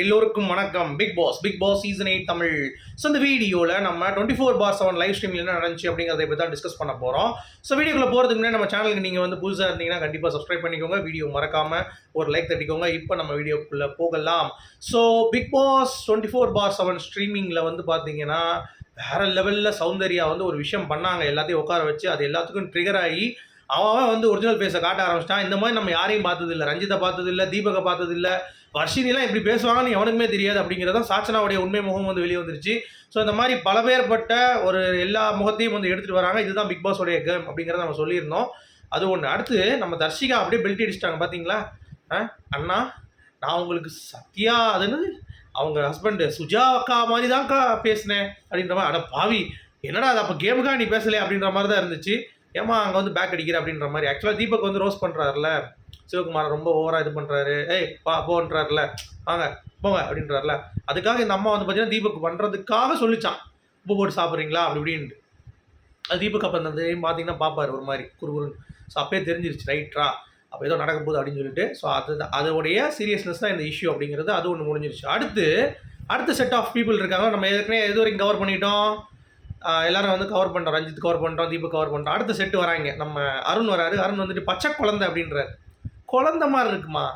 எல்லோருக்கும் வணக்கம். Bigg Boss Bigg Boss season eight Tamil. So இந்த வீடியோவில் நம்ம twenty four by seven live ஸ்ட்ரீமில் என்ன நடந்துச்சு அப்படிங்கிறத பற்றி தான் டிஸ்கஸ் பண்ண போகிறோம் ஸோ வீடியோக்குள்ள போகிறதுக்கு முன்னாடி நம்ம சேனலுக்கு நீங்கள் வந்து புதுசாக இருந்தீங்கன்னா கண்டிப்பாக சப்ஸ்கிரைப் பண்ணிக்கோங்க. வீடியோ மறக்காமல் ஒரு லைக் தட்டிக்கோங்க. இப்போ நம்ம வீடியோக்குள்ளே போகலாம். So Bigg Boss twenty four by seven ஸ்ட்ரீமிங்கில் வந்து பார்த்தீங்கன்னா வேற லெவலில் சௌந்தர்யா வந்து ஒரு விஷயம் பண்ணாங்க. எல்லாத்தையும் உட்கார வச்சு அது எல்லாத்துக்கும் ட்ரிகர் ஆகி அவன் அவன் வந்து ஒரிஜினல் பேச காட்ட ஆரம்பிச்சிட்டான். இந்த மாதிரி நம்ம யாரையும் பார்த்ததில்ல. ரஞ்சித்தை பார்த்ததில்ல தீபகை பார்த்ததில்ல. வர்ஷினிலாம் இப்படி பேசுவாங்கன்னு எவனுக்குமே தெரியாது அப்படிங்கிறதான் சாச்சனாவுடைய உண்மை முகம் வந்து வெளியே வந்துருச்சு. ஸோ இந்த மாதிரி பலபேர்பட்ட ஒரு எல்லா முகத்தையும் வந்து எடுத்துகிட்டு வராங்க. இதுதான் பிக் பாஸோடைய கேம் அப்படிங்கிறத நம்ம சொல்லியிருந்தோம். அது ஒன்று அடுத்து நம்ம தர்ஷிகா அப்படியே பெல்ட் அடிச்சிட்டாங்க. பார்த்தீங்களா ஆ அண்ணா நான் உங்களுக்கு சத்யா அதுன்னு அவங்க ஹஸ்பண்டு சுஜா அக்கா மாதிரி தான்க்கா பேசினேன் அப்படின்ற மாதிரி. அட பாவி என்னடா அது? அப்போ கேமுக்கா நீ பேசலையே அப்படின்ற மாதிரி தான் இருந்துச்சு. ஏமா அங்கே வந்து பேக் அடிக்கிற அப்படின்ற மாதிரி. ஆக்சுவலாக தீபக் வந்து ரோஸ் பண்ணுறாருல சிவகுமார் ரொம்ப ஓவராக இது பண்ணுறாரு ஏய் பா போன்றாருல வாங்க போங்க அப்படின்றாருல அதுக்காக இந்த அம்மா வந்து பார்த்தீங்கன்னா தீபக் பண்ணுறதுக்காக சொல்லிச்சான். உப்பு போட்டு சாப்பிட்றீங்களா? அப்படி இப்படின்ட்டு. அது தீபக் அப்போ அந்த பார்த்தீங்கன்னா பார்ப்பார் ஒரு மாதிரி குறுகுறுன்னு. ஸோ அப்பயே தெரிஞ்சிருச்சு ரைட்ரா அப்போ ஏதோ நடக்க போகுது அப்படின்னு சொல்லிட்டு. ஸோ அது அதோடைய சீரியஸ்னஸ் தான் இந்த இஷ்யூ அப்படிங்கிறது. அது ஒன்று முடிஞ்சிருச்சு. அடுத்து அடுத்த செட் ஆஃப் பீப்புள் இருக்காங்க நம்ம ஏற்கனவே எது வரைக்கும் கவர் பண்ணிட்டோம். எல்லாரும் வந்து கவர் பண்ணுறோம் ரஞ்சித் கவர் பண்ணுறோம் தீபக் கவர் பண்ணுறோம் அடுத்த செட்டு வராங்க. நம்ம அருண் வராரு. அருண் வந்துட்டு பச்சை குழந்தை அப்படின்றாரு. குழந்தை மாதிரி இருக்குமா?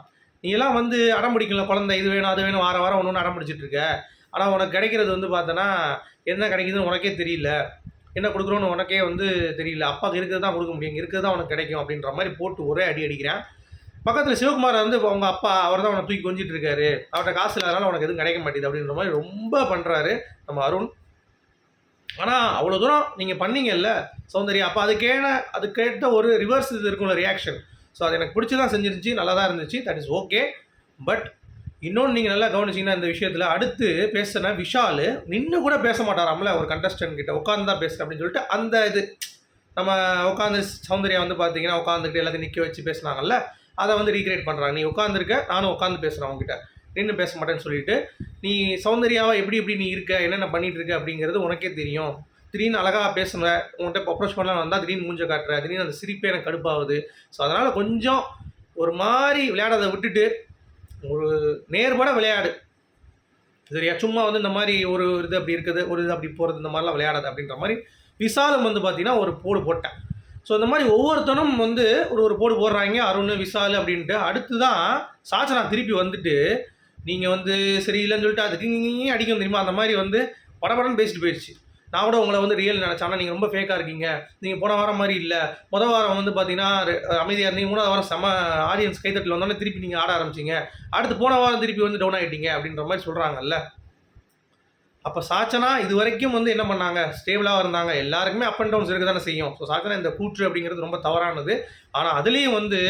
நீ எல்லாம் வந்து அடம் பிடிக்கல குழந்தை இது வேணும் அது வேணும் வார வாரம் ஒன்று ஒன்று அடம் பிடிச்சிட்டு இருக்க. ஆனால் உனக்கு கிடைக்கிறது வந்து பார்த்தோன்னா என்ன கிடைக்குதுன்னு உனக்கே தெரியல. என்ன கொடுக்குறோன்னு உனக்கே வந்து தெரியல. அப்பாவுக்கு இருக்கிறது தான் கொடுக்க முடியும். இருக்கிறது தான் உனக்கு கிடைக்கும் அப்படின்ற மாதிரி போட்டு ஒரே அடி அடிக்கிறேன். பக்கத்தில் சிவகுமார் வந்து அவங்க அப்பா அவர் தான் அவனை தூக்கி கொஞ்சிட்டு இருக்காரு. அவர்கிட்ட காசு இல்லாதனால உனக்கு எதுவும் கிடைக்க மாட்டேது அப்படின்ற மாதிரி ரொம்ப பண்ணுறாரு நம்ம அருண். ஆனால் அவ்வளோ தூரம் நீங்கள் பண்ணீங்கல்ல சௌந்தர்யா அப்போ அதுக்கேன அதுக்கேட்ட ஒரு ரிவர்ஸ் இது இருக்கும்ல ரியாக்ஷன் ஸோ அது எனக்கு பிடிச்சி தான் செஞ்சிருந்துச்சு நல்லா தான் இருந்துச்சு தட் இஸ் ஓகே பட் இன்னொன்று நீங்கள் நல்லா கவனிச்சிங்கன்னா இந்த விஷயத்தில் அடுத்து பேசின விஷால் நின்று கூட பேச மாட்டாராம்ல ஒரு கண்டஸ்டன்ட் கிட்ட. உட்காந்து தான் பேசுகிறேன் அப்படின்னு சொல்லிட்டு அந்த இது நம்ம உட்காந்து சௌந்தர்யா வந்து பார்த்தீங்கன்னா உட்காந்துக்கிட்டு எல்லாத்தையும் நிற்க வச்சு பேசுனாங்கல்ல அதை வந்து ரீக்ரியேட் பண்ணுறாங்க நீ உட்காந்துருக்க நானும் உட்காந்து பேசுகிறேன் அவங்ககிட்ட நின்று பேச மாட்டேன்னு சொல்லிட்டு நீ சௌந்தர்யாவை எப்படி எப்படி நீ இருக்க என்னென்ன பண்ணிட்டு இருக்க அப்படிங்கிறது உனக்கே தெரியும். திடீர்னு அழகாக பேசுன உன்கிட்ட அப்ரோச் பண்ணலாம் வந்தால் திடீர்னு மூஞ்ச காட்டுற திடீர்னு அந்த சிரிப்பே எனக்கு கடுப்பாகுது. ஸோ அதனால் கொஞ்சம் ஒரு மாதிரி விளையாடதை விட்டுட்டு ஒரு நேர்பட விளையாடு. சரியா? சும்மா வந்து இந்த மாதிரி ஒரு இது அப்படி இருக்குது ஒரு இது அப்படி போகிறது இந்த மாதிரிலாம் விளையாடாது அப்படின்ற மாதிரி விசாலம் வந்து பார்த்தீங்கன்னா ஒரு போடு போட்டேன். ஸோ இந்த மாதிரி ஒவ்வொருத்தனும் வந்து ஒரு ஒரு போடு போடுறாங்க அருண் விசால் அப்படின்ட்டு. அடுத்து தான் சாச்சனா திருப்பி வந்துட்டு நீங்கள் வந்து சரியில்லைன்னு சொல்லிட்டு அதுக்கு இங்கே அடிக்கும் தெரியுமா? அந்த மாதிரி வந்து படபடன்னு பேசிட்டு போயிடுச்சு. நான் கூட உங்களை வந்து ரியல் நினச்சேன். ஆனால் நீங்கள் ரொம்ப ஃபேக்காக இருக்கீங்க. நீங்கள் போன வாரம் மாதிரி இல்லை. மொதல் வாரம் வந்து பார்த்தீங்கன்னா அமைதியாக இருந்தீங்க. மூணாவது வாரம் செம ஆடியன்ஸ் கைத்தட்டில் வந்தோடனே திருப்பி நீங்கள் ஆட ஆரம்பிச்சிங்க. அடுத்து போன வாரம் திருப்பி வந்து டவுன் ஆகிட்டீங்க அப்படின்ற மாதிரி சொல்கிறாங்கல்ல அப்போ சாச்சனா இது வரைக்கும் வந்து என்ன பண்ணாங்க? ஸ்டேபிளாக இருந்தாங்க. எல்லாருக்குமே அப் அண்ட் டவுன்ஸ் இருக்க தானே செய்யும். ஸோ சாச்சனா இந்த கூற்று அப்படிங்கிறது ரொம்ப தவறானது. ஆனால் அதுலேயும் வந்து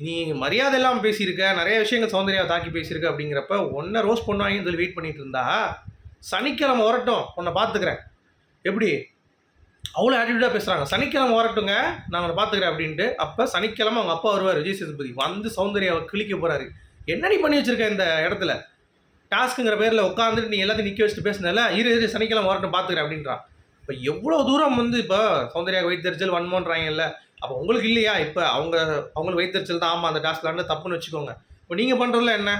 நீ மரியாதை இல்லாமல் பேசியிருக்க நிறைய விஷயங்கள் சௌந்தர்யாவை தாக்கி பேசியிருக்க அப்படிங்கிறப்ப ஒன்றை ரோஸ் பண்ணுவாங்கன்னு சொல்லி வெயிட் பண்ணிட்டு இருந்தா சனிக்கிழமை வரட்டும் உன்னை பார்த்துக்கிறேன். எப்படி? அவ்வளோ ஆட்டிடியூடாக பேசுகிறாங்க சனிக்கிழமை வரட்டுங்க நான் உன்னை பார்த்துக்கிறேன் அப்படின்ட்டு அப்போ சனிக்கிழமை அவங்க அப்பா வருவார் விஜய் சேதுபதி. வந்து சௌந்தர்யாவை கிழிக்க போகிறாரு என்னடி பண்ணி வச்சிருக்க இந்த இடத்துல? டாஸ்க்குங்கிற பேரில் உட்காந்துட்டு நீ எல்லாத்தையும் நிற்க வச்சுட்டு பேசினல இரு இரு சனிக்கிழமை வரட்டும் பார்த்துக்கிறேன் அப்படின்றான். இப்போ எவ்வளோ தூரம் வந்து இப்போ சௌந்தர்யா வைத்தறிச்சல் வன்மோன்றாங்கல்ல அப்போ உங்களுக்கு இல்லையா? இப்போ அவங்க அவங்களுக்கு வைத்தறிச்சல் தான் ஆமாம் அந்த டாஸ்க்லான்னு தப்புன்னு வச்சுக்கோங்க. இப்போ நீங்கள் பண்ணுறதுல என்ன?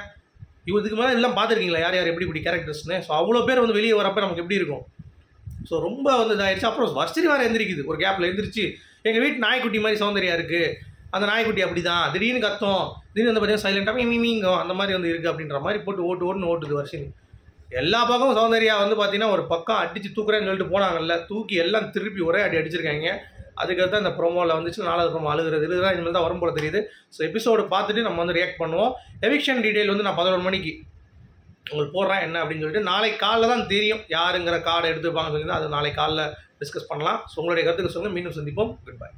இவ இதுக்கு மேலே எல்லாம் பார்த்துருக்கீங்களா? யார் யார் எப்படி இப்படி கேரக்டர்ஸ்னு? ஸோ அவ்வளோ பேர் வந்து வெளியே வரப்போ நமக்கு எப்படி இருக்கும்? ஸோ ரொம்ப வந்து இதாகிடுச்சு அப்புறம் வஸ்திரி வேறு எந்திரிக்குது. ஒரு கேப்பில் எந்திரிச்சு எங்கள் வீட்டு நாய்க்குட்டி மாதிரி சௌந்தர்யா இருக்குது அந்த நாய்க்குட்டி அப்படி தான் திடீர்னு கத்தோம். திடீர்னு வந்து பார்த்தீங்கன்னா சைலண்டாக மீ மீங்கும் அந்த மாதிரி வந்து இருக்குது அப்படின்ற மாதிரி போட்டு ஓட்டு ஓட்டுன்னு ஓட்டுது வருஷம் எல்லா பக்கமும் சௌந்தர்யா வந்து பார்த்தீங்கன்னா ஒரு பக்கம் அடித்து தூக்குறேன்னு சொல்லிட்டு போனாங்கல்ல தூக்கி எல்லாம் திருப்பி ஒரே அடி அடிச்சிருக்காங்க. அதுக்கடுத்து அந்த ப்ரோமோவில் வந்துச்சு நாலாவது ப்ரோமோ அழுகிறது இதுதான் இனிமேல் தான் வரும் போல தெரியுது. ஸோ எபிசோடு பார்த்துட்டு நம்ம வந்து ரியாக்ட் பண்ணுவோம். எவிக்ஷன் டீடைல் வந்து நான் பதினொரு மணிக்கு உங்களுக்கு போடுறேன் என்ன அப்படின்னு சொல்லிட்டு நாளை காலைல தான் தெரியும் யாருங்கிற கார்டை எடுத்துப்பாங்கன்னு சொல்லி அது நாளை காலைல டிஸ்கஸ் பண்ணலாம். ஸோ உங்களுடைய கருத்துக்கு சொல்லுங்கள் மீண்டும் சந்திப்போம். Good bye